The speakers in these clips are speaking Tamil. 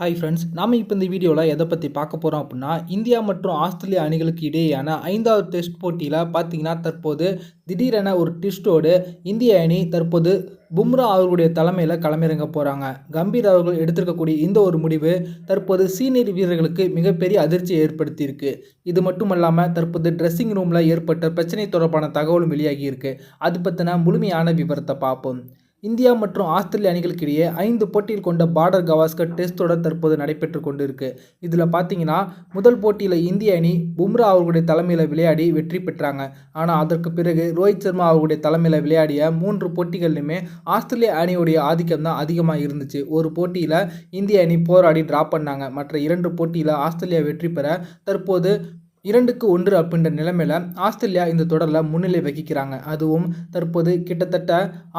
ஹாய் ஃப்ரெண்ட்ஸ் நாம் இப்போ இந்த வீடியோவில் எதை பற்றி பார்க்க போகிறோம் அப்படின்னா இந்தியா மற்றும் ஆஸ்திரேலியா அணிகளுக்கு இடையேயான ஐந்தாவது டெஸ்ட் போட்டியில் பார்த்திங்கன்னா தற்போது திடீரென ஒரு டிஸ்டோடு இந்திய அணி தற்போது பும்ரா அவர்களுடைய தலைமையில் களமிறங்க போகிறாங்க கம்பீர் அவர்கள் எடுத்திருக்கக்கூடிய இந்த ஒரு முடிவு தற்போது சீனியர் வீரர்களுக்கு மிகப்பெரிய அதிர்ச்சியை ஏற்படுத்தியிருக்கு. இது மட்டுமல்லாமல் தற்போது ட்ரெஸ்ஸிங் ரூமில் ஏற்பட்ட பிரச்சனை தொடர்பான தகவலும் வெளியாகியிருக்கு. அது பற்றின முழுமையான விவரத்தை பார்ப்போம். இந்தியா மற்றும் ஆஸ்திரேலிய அணிகளுக்கு இடையே ஐந்து போட்டியில் கொண்ட பார்டர் கவாஸ்கர் டெஸ்ட் தொடர் தற்போது நடைபெற்று கொண்டு இருக்கு இதில் பார்த்தீங்கன்னா முதல் போட்டியில் இந்திய அணி பும்ரா அவர்களுடைய தலைமையில் விளையாடி வெற்றி பெற்றாங்க. ஆனால் அதற்கு பிறகு ரோஹித் சர்மா அவர்களுடைய தலைமையில் விளையாடிய மூன்று போட்டிகள்லையுமே ஆஸ்திரேலிய அணியுடைய ஆதிக்கம் தான் அதிகமாக இருந்துச்சு. ஒரு போட்டியில் இந்திய அணி போராடி ட்ரா பண்ணாங்க. மற்ற இரண்டு போட்டியில் ஆஸ்திரேலியா வெற்றி பெற தற்போது இரண்டுக்கு ஒன்று அப்படின்ற நிலைமையில் ஆஸ்திரேலியா இந்த தொடரில் முன்னிலை வகிக்கிறாங்க. அதுவும் தற்போது கிட்டத்தட்ட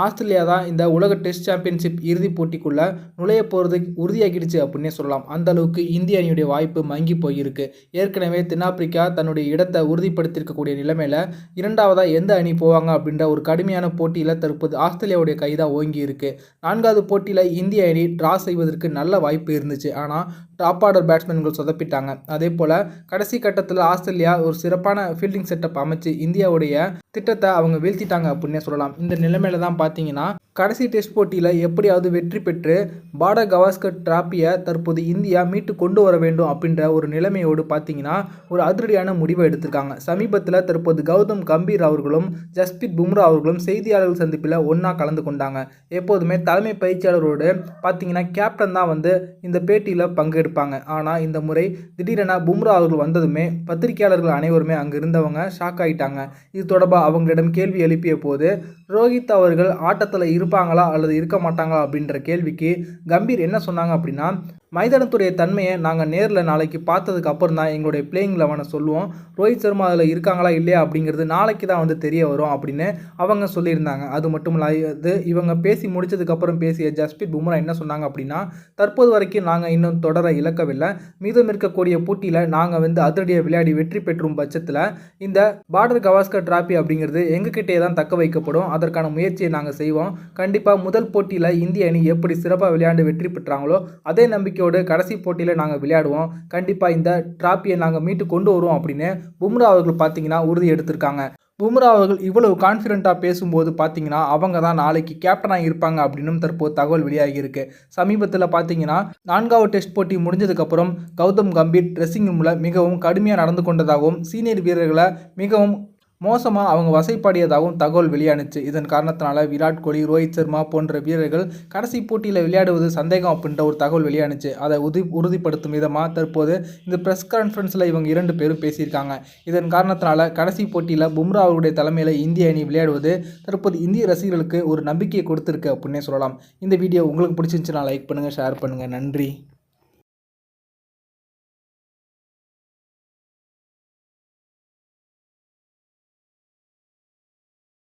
ஆஸ்திரேலியா தான் இந்த உலக டெஸ்ட் சாம்பியன்ஷிப் இறுதிப் போட்டிக்குள்ளே நுழைய போகிறது உறுதியாகிடுச்சு அப்படின்னே சொல்லலாம். அந்த அளவுக்கு இந்திய அணியுடைய வாய்ப்பு மங்கி போயிருக்கு. ஏற்கனவே தென்னாப்பிரிக்கா தன்னுடைய இடத்தை உறுதிப்படுத்தியிருக்கக்கூடிய நிலைமையில் இரண்டாவதாக எந்த அணி போவாங்க அப்படின்ற ஒரு கடுமையான போட்டியில் தற்போது ஆஸ்திரேலியாவுடைய கைதான் ஓங்கி இருக்கு நான்காவது போட்டியில் இந்திய அணி ட்ரா செய்வதற்கு நல்ல வாய்ப்பு இருந்துச்சு. ஆனால் டாப் ஆர்டர் பேட்ஸ்மேன்கள் சொதப்பிட்டாங்க. அதே போல் கடைசி கட்டத்தில் ஆஸ்திரேலியா ஒரு சிறப்பான ஃபீல்டிங் செட்டப் அமைச்சு இந்தியாவுடைய திட்டத்தை அவங்க வீழ்த்திட்டாங்க அப்படின்னே சொல்லலாம். இந்த நிலைமையில தான் பார்த்தீங்கன்னா கடைசி டெஸ்ட் போட்டியில் எப்படியாவது வெற்றி பெற்று பாட கவாஸ்கர் டிராப்பியை தற்போது இந்தியா மீட்டு கொண்டு வர வேண்டும் அப்படின்ற ஒரு நிலைமையோடு பார்த்தீங்கன்னா ஒரு அதிரடியான முடிவை எடுத்திருக்காங்க. சமீபத்தில் தற்போது கௌதம் கம்பீர் அவர்களும் ஜஸ்பித் பும்ரா அவர்களும் செய்தியாளர்கள் சந்திப்பில் ஒன்றா கலந்து கொண்டாங்க. எப்போதுமே தலைமை பயிற்சியாளரோடு பார்த்தீங்கன்னா கேப்டன் தான் வந்து இந்த பேட்டியில் பங்கெடுப்பாங்க. ஆனால் இந்த முறை திடீரென பும்ரா அவர்கள் வந்ததுமே பத்திரிகையாளர்கள் அனைவருமே அங்கே இருந்தவங்க ஷாக் ஆகிட்டாங்க இது தொடர்பாக அவங்களிடம் கேள்வி எழுப்பிய போது ரோஹித் அவர்கள் ஆட்டத்தில் இருப்பாங்களா அல்லது இருக்க மாட்டாங்களா அப்படின்ற கேள்விக்கு கம்பீர் என்ன சொன்னாங்க அப்படின்னா மைதானத்துடைய தன்மையை நாங்கள் நேரில் நாளைக்கு பார்த்ததுக்கு அப்புறம் தான் எங்களுடைய பிளேயிங் லெவனை சொல்லுவோம். ரோஹித் சர்மா அதில் இருக்காங்களா இல்லையா அப்படிங்கிறது நாளைக்கு தான் வந்து தெரிய வரும் அப்படின்னு அவங்க சொல்லியிருந்தாங்க. அது மட்டும் இல்லாது இவங்க பேசி முடிச்சதுக்கப்புறம் பேசிய ஜஸ்பித் பும்ரா என்ன சொன்னாங்க அப்படின்னா தற்போது வரைக்கும் நாங்கள் இன்னும் தொடர இழக்கவில்லை மீதம் இருக்கக்கூடிய போட்டியில் நாங்கள் வந்து அதிரடியை விளையாடி வெற்றி பெற்றும் பட்சத்தில் இந்த பார்டர் கவாஸ்கர் டிராபி அப்படிங்கிறது எங்ககிட்டே தான் தக்க வைக்கப்படும். அதற்கான முயற்சியை நாங்கள் செய்வோம். கண்டிப்பாக முதல் போட்டியில் இந்திய அணி எப்படி சிறப்பாக விளையாண்டு வெற்றி பெற்றாங்களோ அதே நம்பிக்கையோடு கடைசி போட்டியில் நாங்கள் விளையாடுவோம். கண்டிப்பாக இந்த டிராப்பியை நாங்கள் மீட்டு கொண்டு வருவோம் அப்படின்னு பும்ரா அவர்கள் பார்த்தீங்கன்னா உறுதி எடுத்திருக்காங்க. பும்ரா அவர்கள் இவ்வளவு கான்ஃபிடென்ட்டாக பேசும்போது பார்த்தீங்கன்னா அவங்க தான் நாளைக்கு கேப்டனாக இருப்பாங்க அப்படின்னும் தற்போது தகவல் வெளியாகியிருக்கு சமீபத்தில் பார்த்தீங்கன்னா நான்காவது டெஸ்ட் போட்டி முடிஞ்சதுக்கப்புறம் கௌதம் கம்பீர் ட்ரெஸ்ஸிங் ரூமில் மிகவும் கடுமையாக நடந்து கொண்டதாகவும் சீனியர் வீரர்களை மிகவும் மோசமாக அவங்க வசைப்பாடியதாகவும் தகவல் வெளியானுச்சு. இதன் காரணத்தினால விராட் கோலி ரோஹித் சர்மா போன்ற வீரர்கள் கடைசி போட்டியில் விளையாடுவது சந்தேகம் அப்படின்ற ஒரு தகவல் வெளியானுச்சு. அதை உறுதி உறுதிப்படுத்தும் விதமாக தற்போது இந்த ப்ரெஸ் கான்ஃபரன்ஸில் இவங்க இரண்டு பேரும் பேசியிருக்காங்க. இதன் காரணத்தினால கடைசி போட்டியில் பும்ரா அவருடைய தலைமையில் இந்திய அணி விளையாடுவது தற்போது இந்திய ரசிகர்களுக்கு ஒரு நம்பிக்கையை கொடுத்துருக்கு அப்படின்னே சொல்லலாம். இந்த வீடியோ உங்களுக்கு பிடிச்சிருந்துச்சுன்னா லைக் பண்ணுங்கள் ஷேர் பண்ணுங்கள் நன்றி.